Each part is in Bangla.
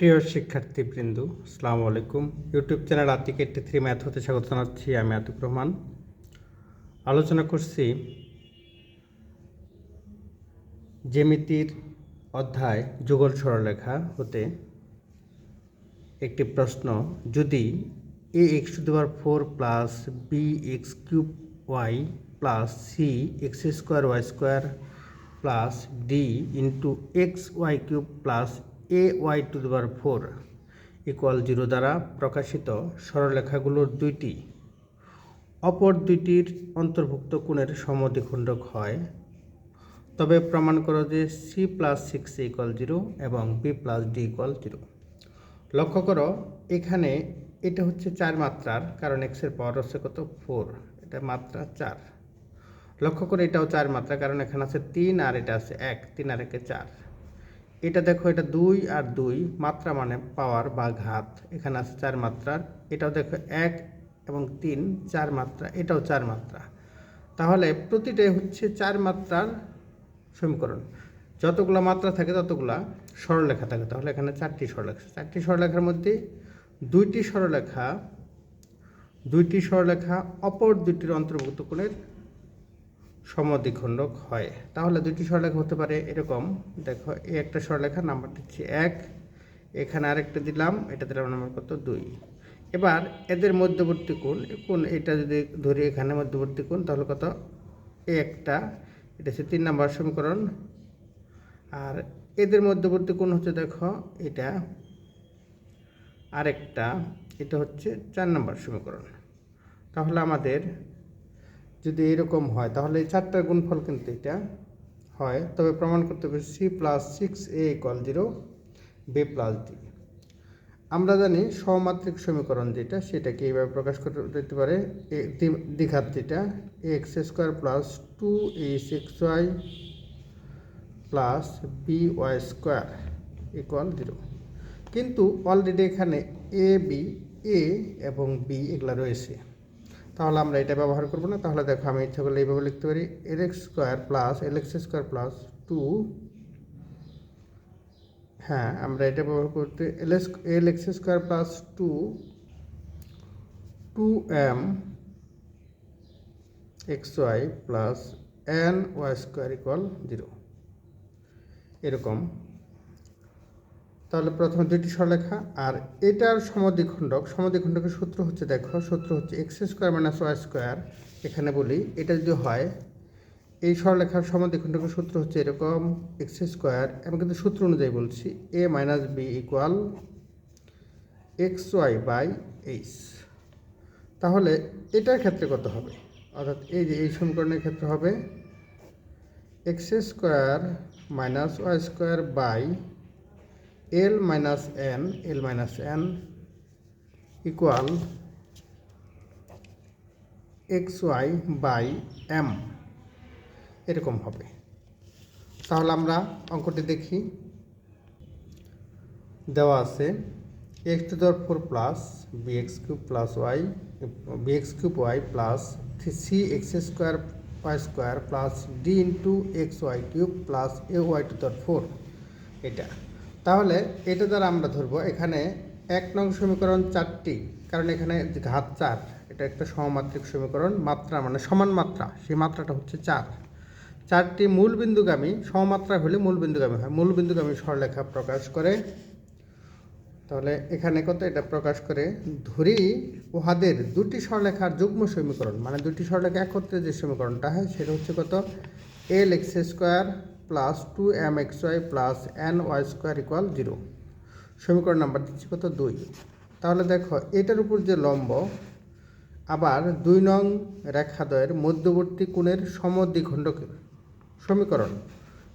প্রিয় শিক্ষার্থীবৃন্দ, আসসালামু আলাইকুম। YouTube channel Atik eighty three math হতে স্বাগত জানাচ্ছি, আমি আতিক রহমান। আলোচনা করছি জ্যামিতির অধ্যায় যুগল সরলরেখা হতে। একটি প্রশ্ন, যদি A X to the power four plus B X cube Y plus C X square Y square plus D into X Y cube plus A Y to the power four equal zero দ্বারা প্রকাশিত সরলরেখাগুলোর দুইটি। অপর দুইটির অন্তর্ভুক্ত কোণের সমদ্বিখণ্ডক হয়। তবে প্রমাণ করো যে C plus six equal zero এবং B plus D equal zero লক্ষ্য করো, এখানে এটা হচ্ছে চার মাত্রার, কারণ এক্সের পাওয়ার হচ্ছে কত? ফোর এটা মাত্রা চার। লক্ষ্য করে, এটাও চার মাত্রা, কারণ এখানে আছে তিন আর এটা আছে এক। তিন আর একে চার। এটা দেখো, এটা দুই আর দুই, মাত্রা মানে পাওয়ার বা ঘাত। এখানে আছে চার মাত্রার এটাও দেখো এক এবং তিন, চার মাত্রা, এটাও চার মাত্রা। তাহলে প্রতিটাই হচ্ছে চার মাত্রার সমীকরণ। যতগুলো মাত্রা থাকে ততগুলা সরলরেখা থাকে। তাহলে এখানে চারটি সরলরেখা চারটি সরলরেখার মধ্যে দুইটি সরলরেখা দুইটি সরলরেখা, অপর দুইটির অন্তর্ভুক্ত কোণের সমদ্বিখণ্ডক হয়। তাহলে দুইটি সরলরেখা হতে পারে এরকম। দেখো এই একটা সরলরেখা নাম্বার দিচ্ছি এক। এখানে আরেকটা দিলাম, এটা দিলাম নাম্বার কত? দুই। এবার এদের মধ্যবর্তী কোণ কোণ, এটা যদি ধরি এখানে মধ্যবর্তী কোণ, তাহলে কত? এই একটা। এটা হচ্ছে তিন নাম্বার সমীকরণ। আর এদের মধ্যবর্তী কোণ হচ্ছে, দেখো, এটা আরেকটা। এটা হচ্ছে চার নাম্বার সমীকরণ। তাহলে আমাদের যদি এরকম হয়, তাহলে এই চারটার গুণফল কিন্তু এটা হয়। তবে প্রমাণ করতে হবে C plus six A equal zero B plus D আমরা জানি সমাত্রিক সমীকরণ যেটা সেটাকে এইভাবে প্রকাশ করতে দিতে পারে? এ, দ্বি- দ্বিঘাত যেটা X square plus two A six Y plus B Y square equal zero কিন্তু অলরেডি এখানে এ বি এ এবং বি এগুলা রয়েছে। তাহলে আমরা এটা ব্যবহার করব না, তাহলে দেখো আমি ইচ্ছা করলে এইভাবে লিখতে পারি L X square plus L X square plus two হ্যাঁ আমরা এটা ব্যবহার করতে L S L X square plus two two M X Y plus N Y square equal zero এরকম। তাহলে প্রথমে দুইটি সরলেখা আর এটার সমদ্বিখণ্ডক, সমদ্বিখণ্ডকের সূত্র হচ্ছে দেখো, সূত্র হচ্ছে X square minus Y square এখানে বলি, এটা যদি হয়, এই সরলেখার সমদ্বিখণ্ডকের সূত্র হচ্ছে এরকম এক্স স্কোয়ার আমি কিন্তু সূত্র অনুযায়ী বলছি A minus B equal X Y by H তাহলে এটার ক্ষেত্রে কত হবে? অর্থাৎ এই যে এই সমীকরণের ক্ষেত্রে হবে X square minus Y square by L minus N, L minus N equal X Y by M. এরকম হবে। তাহলে আমরা অঙ্কটি দেখি। দেওয়া আছে, X to the power four plus B X cube plus Y B X cube Y plus C X square Y square plus D into X Y cube plus A Y to the power four. এটা। তাহলে এটা দ্বারা আমরা ধরবো এখানে এক নং সমীকরণ চারটি, কারণ এখানে ঘাত চার, এটা একটা সমমাত্রিক সমীকরণ মাত্রা মানে সমান মাত্রা, সেই মাত্রাটা হচ্ছে চার। চারটি মূল বিন্দুগামী সমমাত্রা হলে মূল বিন্দুগামী হয় মূল বিন্দুগামী সরলেখা প্রকাশ করে। তাহলে এখানে কত এটা প্রকাশ করে? ধরি উহাদের দুটি সরলেখার যুগ্ম সমীকরণ মানে দুটি সরলেখা একত্রে যে সমীকরণটা হয়, সেটা হচ্ছে কত? L X square plus two M X Y plus N Y square equal zero সমীকরণ নাম্বার দিচ্ছি কত? দুই। তাহলে দেখো, এটার উপর যে লম্ব, আবার দুই নং রেখাদ্বয়ের মধ্যবর্তী কোণের সমদ্বিখণ্ডকের সমীকরণ।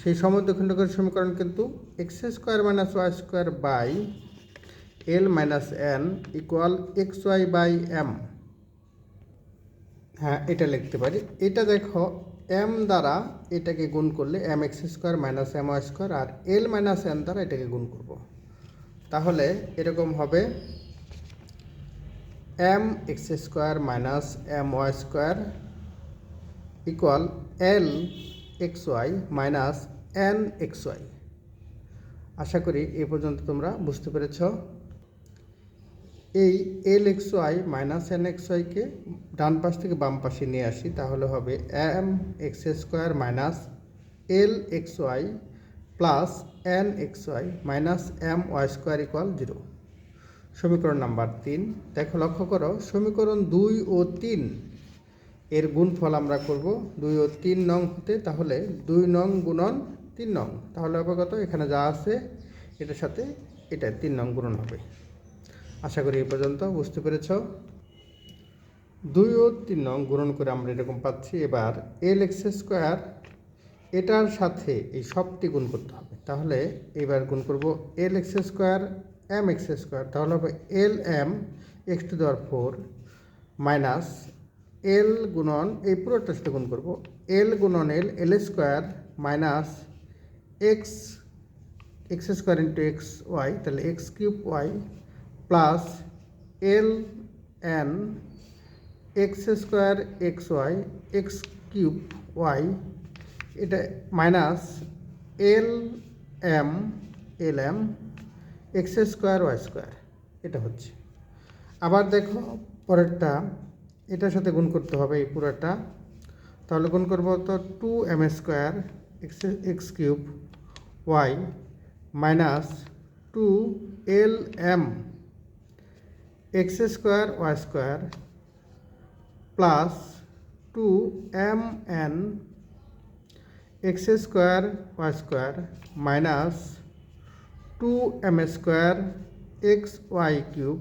সেই সমদ্বিখণ্ডকের সমীকরণ কিন্তু x square minus y square by l minus n equal x y by m হ্যাঁ এটা লিখতে পারি। এটা দেখো এম দ্বারা এটাকে গুণ করলে m x square minus m y square আর এল মাইনাস এন দ্বারা এটাকে গুণ করব। তাহলে এরকম হবে m x square minus m y square equal l x y minus n x y আশা করি এ পর্যন্ত তোমরা বুঝতে পেরেছ। এই l x y minus n x ওয়াইকে ডান পাশ থেকে বাম পাশে নিয়ে আসি, তাহলে হবে m x square minus l x y plus n x y minus m y square equal zero. সমীকরণ নাম্বার তিন, দেখো লক্ষ্য করো, সমীকরণ দুই ও তিন এর গুণফল আমরা করব দুই ও তিন নং হতে, তাহলে দুই নং গুণন তিন নং। তাহলে হবে কত এখানে যা আছে, এটার সাথে এটা তিন নং গুণন হবে। আশা করি এই পর্যন্ত, বুঝতে পেরেছ? দুই ও তিন নং গুণন করে আমরা এরকম পাচ্ছি। এবার এল এক্স স্কোয়ার, এটার সাথে এই সবটি গুণ করতে হবে। তাহলে এবার গুণ করব l x square, m x square. তাহলে হবে l m x to the power four minus l গুণন, এই পুরোটার সাথে গুণ করব। এল গুণন l l square minus x x square into x y, তাহলে x cube y plus l n x square x y, x cube y, এটা minus l m l m, x square y square, এটা হচ্ছে। আবার দেখো পরেরটা, এটার সাথে গুণ করতে হবে এই পুরোটা। তাহলে গুণ করব তো two m square x x cube y minus two l m x square, y square plus two m n x square, y square minus two m square x y cube.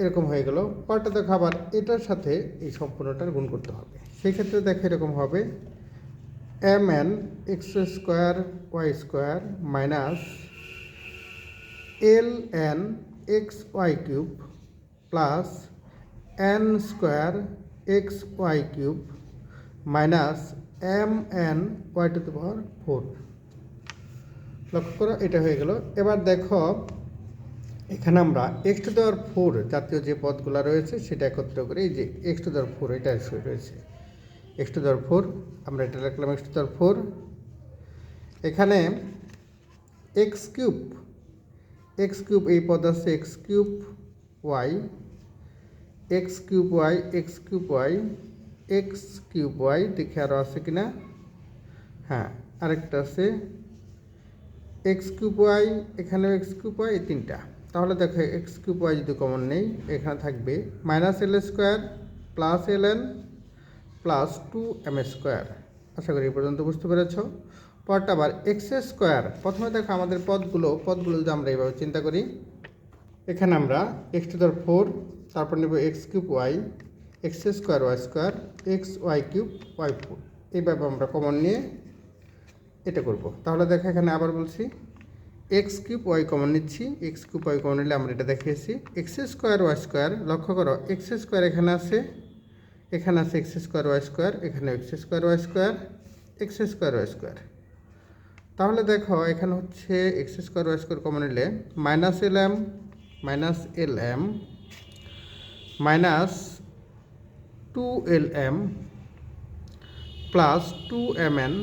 এরকম হয়ে গেল। পরটা দেখো আবার এটার সাথে এই সম্পূর্ণটার গুণ করতে হবে। সেই ক্ষেত্রে দেখো এরকম হবে। M n x square, y square minus l n x y cube plus n square x y cube minus m n y to the power four লক্ষ্য করো, এটা হয়ে গেল। এবার দেখো, এখানে আমরা এক্স টু দেওয়ার ফোর জাতীয় যে পদগুলো রয়েছে, সেটা একত্র করে এই যে এক্স টু দেওয়ার ফোর এটা রয়েছে। এক্স টু দেওয়ার ফোর আমরা এটা লিখলাম x to the power four এখানে এক্স কিউব এক্স কিউব এই পদ আছে x cube y, x cube y, x cube y, x cube y দেখে আরও আছে কিনা? হ্যাঁ আরেকটা আছে। এক্স কিউব ওয়াই, এখানেও এক্স কিউব ওয়াই তিনটা। তাহলে দেখো, এক্স কিউব ওয়াই যদি কমন নেই, এখানে থাকবে minus l square plus l n plus two m square আশা করি এই পর্যন্ত বুঝতে পেরেছ। পরটা আবার এক্স স্কোয়ার প্রথমে দেখো আমাদের পদগুলো পদগুলো যদি আমরা এইভাবে চিন্তা করি, এখানে আমরা এক্স টু দার ফোর তারপর নেব x cube y x square y square x y cube y four এইভাবে আমরা কমন নিয়ে এটা করব। তাহলে দেখো এখানে আবার বলছি এক্স কিউব ওয়াই কমন নিচ্ছি। এক্স কিউব ওয়াই কমন নিলে আমরা এটা দেখিয়েছি। এক্স স্কোয়ার ওয়াই স্কোয়ার লক্ষ্য করো এক্স স্কোয়ার এখানে আছে এখানে আছে এক্স স্কোয়ার ওয়াই স্কোয়ার এখানে x square y square x square y square তাহলে দেখো, এখানে হচ্ছে x square y square common নিলে minus l m minus l m minus two l m plus two m n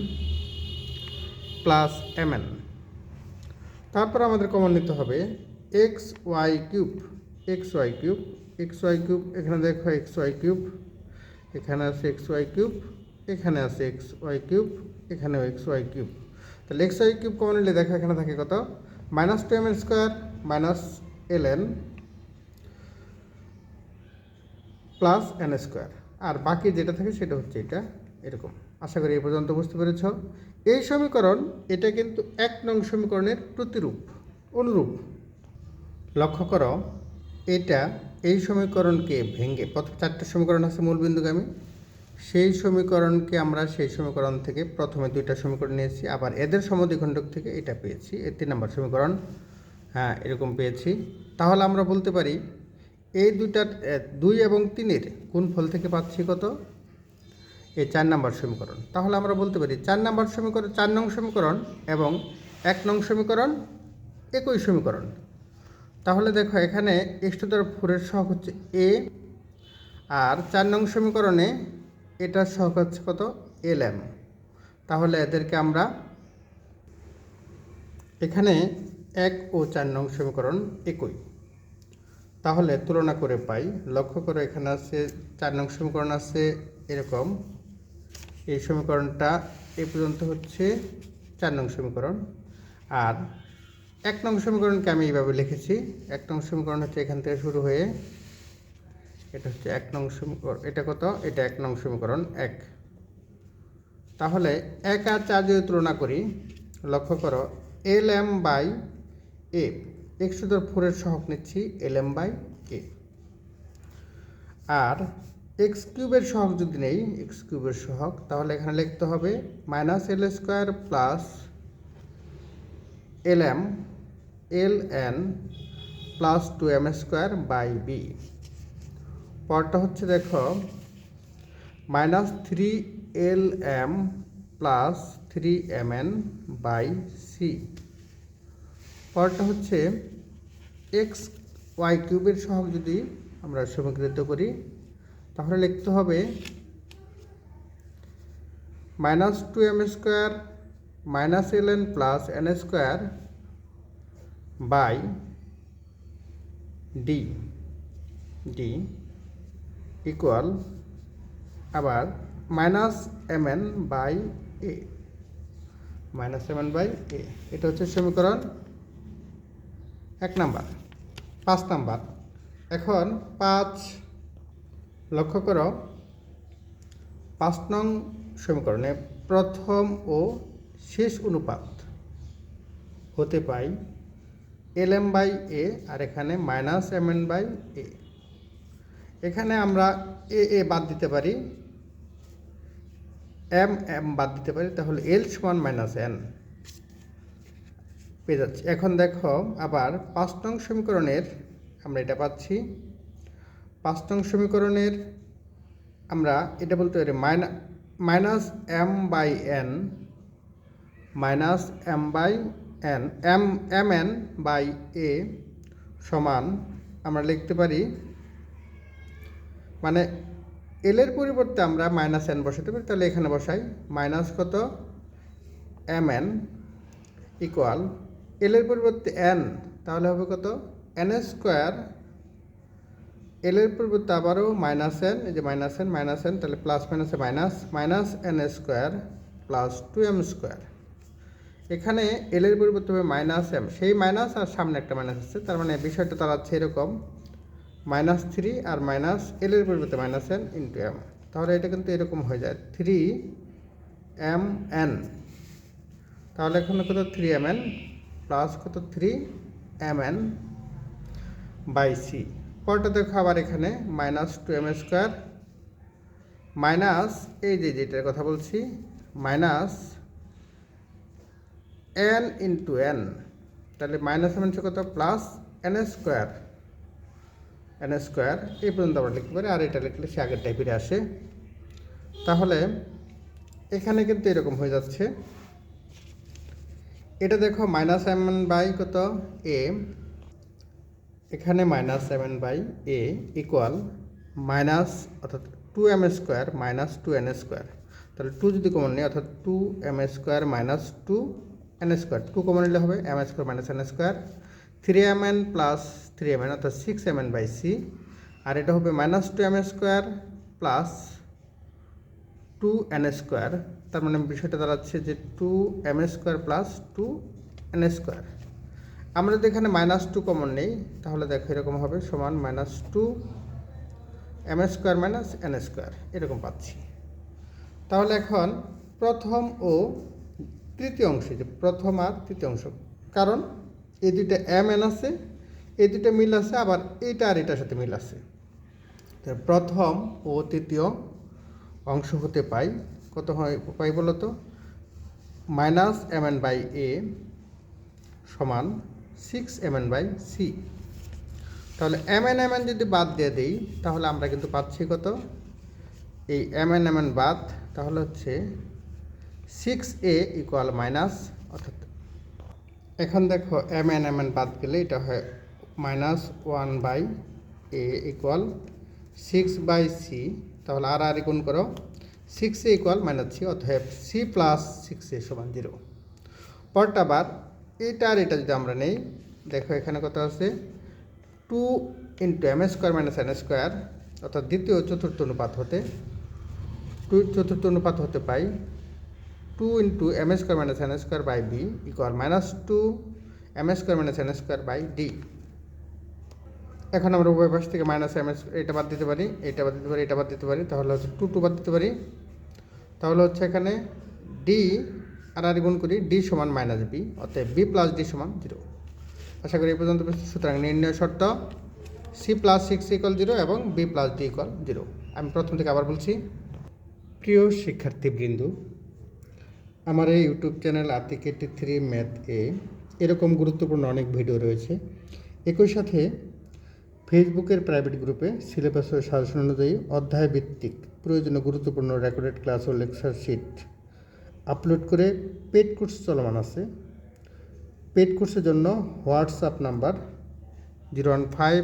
plus m n তারপর আমাদের কমন নিতে হবে x y cube x y cube x y cube এখানে দেখো এক্স ওয়াই কিউব এখানে আছে এক্স ওয়াই কিউব এখানে আছে এক্স ওয়াই কিউব এখানেও এক্স ওয়াই কিউব তাহলে এক্স ওয়াই কিউব কমন নিলে দেখো, এখানে থাকে কত? Minus two m n square, minus l n plus n square. আর বাকি যেটা থাকে সেটা হচ্ছে এটা, এরকম। আশা করি এই পর্যন্ত বুঝতে পেরেছ। এই সমীকরণ, এটা কিন্তু এক নং সমীকরণের প্রতিরূপ, অনুরূপ। লক্ষ্য করো, এটা এই সমীকরণকে ভেঙে, প্রথম চারটে সমীকরণ আছে মূলবিন্দুগামী। সেই সমীকরণকে আমরা সেই সমীকরণ থেকে প্রথমে দুইটা সমীকরণ নিয়েছি, আবার এদের সমদ্বিখণ্ডক থেকে এটা পেয়েছি, এর তিন নম্বর সমীকরণ হ্যাঁ এরকম পেয়েছি। তাহলে আমরা বলতে পারি, এই দুইটার দুই এবং তিনের কোন ফল থেকে পাচ্ছি কত? এই চার নম্বর সমীকরণ। তাহলে আমরা বলতে পারি, চার নম্বর সমীকরণ, চার নং সমীকরণ এবং এক নং সমীকরণ একই সমীকরণ। তাহলে দেখো, এখানে এক্স টু ফোরের সহগ হচ্ছে এ আর চার নং সমীকরণে এটার সহগ হচ্ছে কত? এল এম তাহলে এদেরকে আমরা এখানে এক ও চার নং সমীকরণ একই। তাহলে তুলনা করে পাই। লক্ষ্য করো এখানে আছে চার নং সমীকরণ আছে এরকম। এই সমীকরণটা এ পর্যন্ত হচ্ছে চার নং সমীকরণ। আর এক নং সমীকরণকে আমি এইভাবে লিখেছি। এক নং সমীকরণ হচ্ছে এখান থেকে শুরু হয়ে এটা হচ্ছে এক নং সমীকরণ। এটা কত? এটা এক নং সমীকরণ এক। তাহলে এক আর চার যদি তুলনা করি, লক্ষ্য করো, l m by a. X to ফোরের সহক নিচ্ছি, এল এম বাই এ। আর এক্স কিউবের সহক যদি নেই এক্স কিউবের সহক তাহলে এখানে লিখতে হবে minus l square plus l m, l n plus two m square by b. পরটা হচ্ছে দেখো minus three l m plus three m n by c পরটা হচ্ছে এক্স ওয়াই কিউবের সহগ যদি আমরা সমীকৃত করি, তাহলে লিখতে হবে minus two m square minus l n plus n square by d d equal আবার minus m n by a minus m n by a এটা হচ্ছে সমীকরণ এক নাম্বার, পাঁচ নাম্বার। এখন পাঁচ লক্ষ্য করো, পাঁচ নং সমীকরণে প্রথম ও শেষ অনুপাত হতে পাই এল এম বাই এ আর এখানে minus m n by a এখানে আমরা এ এ বাদ দিতে পারি, এম এম বাদ দিতে পারি, তাহলে এল সমান মাইনাস এন। পেয়ে যাচ্ছি। এখন দেখো আবার পাঁচ নং সমীকরণের আমরা এটা পাচ্ছি। পাঁচ নং সমীকরণের আমরা এটা বলতে পারি মাইনা, minus m by n, minus m by n, m m n by a সমান আমরা লিখতে পারি মানে এলের পরিবর্তে আমরা মাইনাস এন বসাতে পারি, তাহলে এখানে বসাই মাইনাস কত? এম এন ইকুয়াল এলের পরিবর্তে এন তাহলে হবে কত? এন স্কোয়ার এলের পরিবর্তে আবারও মাইনাস এন এই যে মাইনাস এন মাইনাস এন তাহলে প্লাস মাইনাসে minus minus n square plus two m square এখানে এলের পরিবর্তে হবে মাইনাস এম সেই মাইনাস আর সামনে একটা মাইনাস আছে, তার মানে বিষয়টা তারা হচ্ছে এরকম। মাইনাস থ্রি আর মাইনাস এলের পরিবর্তে মাইনাস এন ইন্টু এম তাহলে এটা কিন্তু এরকম হয়ে যায়। থ্রি এম এন তাহলে এখানে কত? থ্রি এম এন প্লাস কত? Three m n by c পরটা দেখো আবার এখানে minus two m square minus এই যে যেটার কথা বলছি মাইনাস এন ইন্টু এন তাহলে মাইনাস এম কত? Plus n square n square এই পর্যন্ত আমরা লিখতে পারি, আর এটা লিখলে সে আগের টাইপের আসে। তাহলে এখানে কিন্তু এরকম হয়ে যাচ্ছে। এটা দেখো মাইনাস এম বাই কত? এ এখানে minus seven by a equal minus অর্থাৎ two m square minus two n square তাহলে টু যদি কমন নেই, অর্থাৎ two m square minus two n square two common নিলে হবে m square minus n square three m n plus three m n অর্থাৎ six m n by c আর এটা হবে minus two m square plus two n square তার মানে বিষয়টা দাঁড়াচ্ছে যে two m square plus two n square আমরা যদি এখানে মাইনাস টু কমন নেই, তাহলে দেখো এরকম হবে সমান minus two m square minus n square এরকম পাচ্ছি। তাহলে এখন প্রথম ও তৃতীয় অংশে, যে প্রথম আর তৃতীয় অংশ, কারণ এই দুইটা এম এন আছে এই দুইটা মিল আছে, আবার এইটা আর এটার সাথে মিল আছে। প্রথম ও তৃতীয় অংশ হতে পাই। কত হয় পাই বলো তো minus m n by a সমান six m n by c. তাহলে এম এন এম এন যদি বাদ দিয়ে দিই, তাহলে আমরা কিন্তু পাচ্ছি কত? এই এম এন এম এন বাদ, তাহলে হচ্ছে সিক্স এ ইকুয়াল মাইনাস অর্থাৎ, এখন দেখো এম এন এম এন বাদ গেলে এটা হয় minus one by a equal six by c তাহলে আর আর গুণ করো। Six a equal minus c অতএব সি প্লাস সিক্স এ সমান জিরো পরটা আবার এটা আর এটা যদি আমরা নেই, দেখো এখানে কত আছে? Two into m square minus n square অর্থাৎ দ্বিতীয় চতুর্থ অনুপাত হতে টু চতুর্থ অনুপাত হতে পাই two into m square minus n square by b equal minus two m square minus n square by d এখন আমরা উভয় পাশ থেকে মাইনাস এম এস এটা বাদ দিতে পারি, এটা বাদ দিতে পারি, এটা বাদ দিতে পারি, তাহলে হচ্ছে টু টু বাদ দিতে পারি। তাহলে হচ্ছে এখানে ডি আর আর গুণ করি ডি সমান মাইনাস বি অর্থাৎ বি প্লাস ডি সমান জিরো আশা করি এই পর্যন্ত সুতরাং নির্ণয় শর্ত c plus six equal zero এবং b plus d equal zero আমি প্রথম থেকে আবার বলছি, প্রিয় শিক্ষার্থীবৃন্দ, আমার এই ইউটিউব চ্যানেল আতিকেটি থ্রি ম্যাথ এ এরকম গুরুত্বপূর্ণ অনেক ভিডিও রয়েছে। একই সাথে ফেসবুকের প্রাইভেট গ্রুপে সিলেবাস ও সাজেশন অনুযায়ী অধ্যায় ভিত্তিক প্রয়োজনীয় গুরুত্বপূর্ণ রেকর্ডেড ক্লাস ও লেকচার শিট আপলোড করে পেড কোর্স চলমান আছে। পেড কোর্সের জন্য WhatsApp number zero one five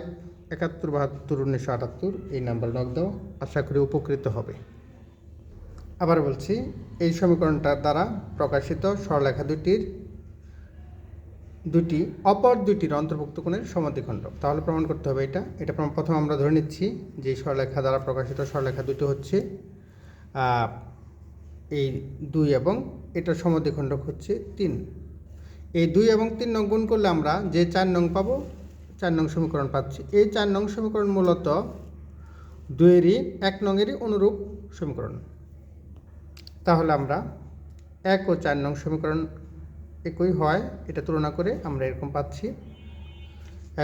একাত্তর বাহাত্তর উনিশশো আটাত্তর, এই নাম্বার নক দাও, আশা করি উপকৃত হবে। আবার বলছি, এই সমীকরণটার দ্বারা প্রকাশিত সরলেখা দুটির দুটি, অপর দুটির অন্তর্ভুক্ত কোণের সমাধিখণ্ড। তাহলে প্রমাণ করতে হবে এটা। এটা প্রমাণ- প্রথম আমরা ধরে নিচ্ছি যে এই সরলেখা দ্বারা প্রকাশিত সরলেখা দুটি হচ্ছে এই দুই এবং এটার সমাধিখণ্ড হচ্ছে তিন। এই দুই এবং তিন নং গুণ করলে আমরা যে চার নং পাবো, চার নং সমীকরণ পাচ্ছি। এই চার নং সমীকরণ মূলত দুইয়েরই, এক নংয়েরই অনুরূপ সমীকরণ। তাহলে আমরা এক ও চার নং সমীকরণ একই হয়, এটা তুলনা করে আমরা এরকম পাচ্ছি।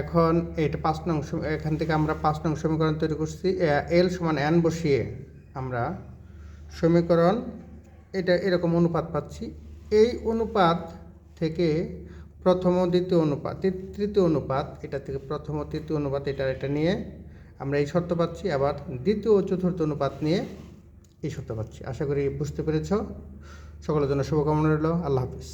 এখন এটা পাঁচ নং এখান থেকে আমরা পাঁচ নং সমীকরণ তৈরি করছি এল সমান এন বসিয়ে আমরা সমীকরণ, এটা এরকম অনুপাত পাচ্ছি। এই অনুপাত থেকে প্রথম ও দ্বিতীয় অনুপাত তৃতীয় অনুপাত, এটা থেকে প্রথম ও তৃতীয় অনুপাত এটা এটা নিয়ে আমরা এই শর্ত পাচ্ছি। আবার দ্বিতীয় ও চতুর্থ অনুপাত নিয়ে এই শর্ত পাচ্ছি। আশা করি বুঝতে পেরেছ। সকলের জন্য শুভকামনা রইল। আল্লাহ হাফিজ।